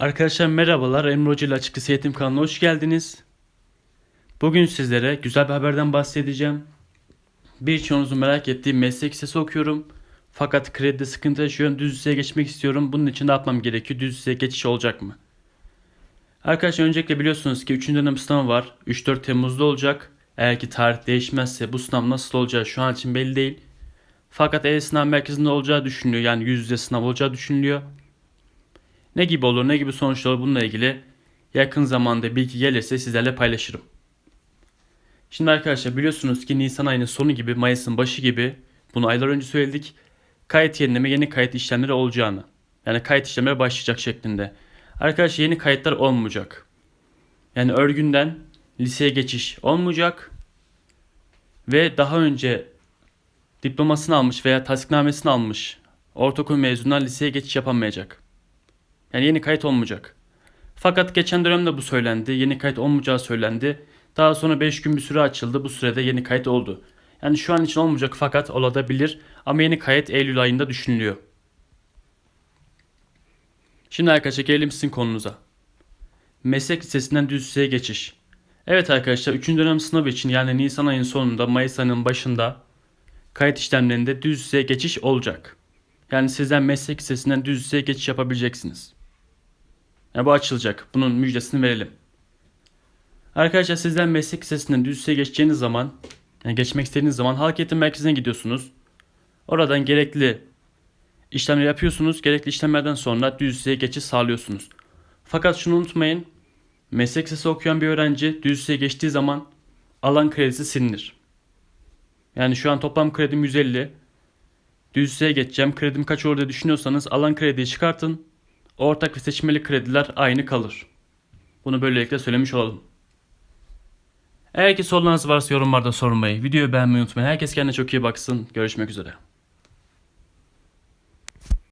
Arkadaşlar merhabalar. Emre Hoca ile Açıkçası Eğitim kanalına hoş geldiniz. Bugün sizlere güzel bir haberden bahsedeceğim. Birçoğunuzun merak ettiği meslek lisesi okuyorum. Fakat kredide sıkıntı yaşıyorum. Düz liseye geçmek istiyorum. Bunun için ne yapmam gerekiyor? Düz liseye geçiş olacak mı? Arkadaşlar öncelikle biliyorsunuz ki 3. dönem sınavı var. 3-4 Temmuz'da olacak. Eğer ki tarih değişmezse bu sınav nasıl olacağı şu an için belli değil. Fakat e-sınav merkezinde olacağı düşünülüyor. Yani yüz yüze sınav olacağı düşünülüyor. Ne gibi olur, ne gibi sonuçlar olur bununla ilgili yakın zamanda bilgi gelirse sizlerle paylaşırım. Şimdi arkadaşlar biliyorsunuz ki Nisan ayının sonu gibi, Mayıs'ın başı gibi bunu aylar önce söyledik. Kayıt yenileme yeni kayıt işlemleri olacağını. Yani kayıt işlemleri başlayacak şeklinde. Arkadaşlar yeni kayıtlar olmayacak. Yani örgünden liseye geçiş olmayacak. Ve daha önce diplomasını almış veya tasdiknamesini almış ortaokul mezunlar liseye geçiş yapamayacak. Yani yeni kayıt olmayacak. Fakat geçen dönemde bu söylendi. Yeni kayıt olmayacağı söylendi. Daha sonra 5 gün bir süre açıldı. Bu sürede yeni kayıt oldu. Yani şu an için olmayacak fakat olabilir. Ama yeni kayıt Eylül ayında düşünülüyor. Şimdi arkadaşlar gelelim sizin konunuza. Meslek lisesinden düz liseye geçiş. Evet arkadaşlar 3. dönem sınavı için yani Nisan ayının sonunda Mayıs ayının başında kayıt işlemlerinde düz liseye geçiş olacak. Yani sizden meslek lisesinden düz liseye geçiş yapabileceksiniz. Yani bu açılacak. Bunun müjdesini verelim. Arkadaşlar sizden meslek lisesinden düz liseye geçeceğiniz zaman, yani geçmek istediğiniz zaman halk eğitim merkezine gidiyorsunuz. Oradan gerekli işlemleri yapıyorsunuz. Gerekli işlemlerden sonra düz liseye geçiş sağlıyorsunuz. Fakat şunu unutmayın. Meslek lisesi okuyan bir öğrenci düz liseye geçtiği zaman alan kredisi silinir. Yani şu an toplam kredim 150. Düz liseye geçeceğim. Kredim kaç olur diye düşünüyorsanız alan krediyi çıkartın. Ortak ve seçmeli krediler aynı kalır. Bunu böylelikle söylemiş olalım. Eğer ki sorularınız varsa yorumlarda sormayı, videoyu beğenmeyi unutmayın. Herkes kendine çok iyi baksın. Görüşmek üzere.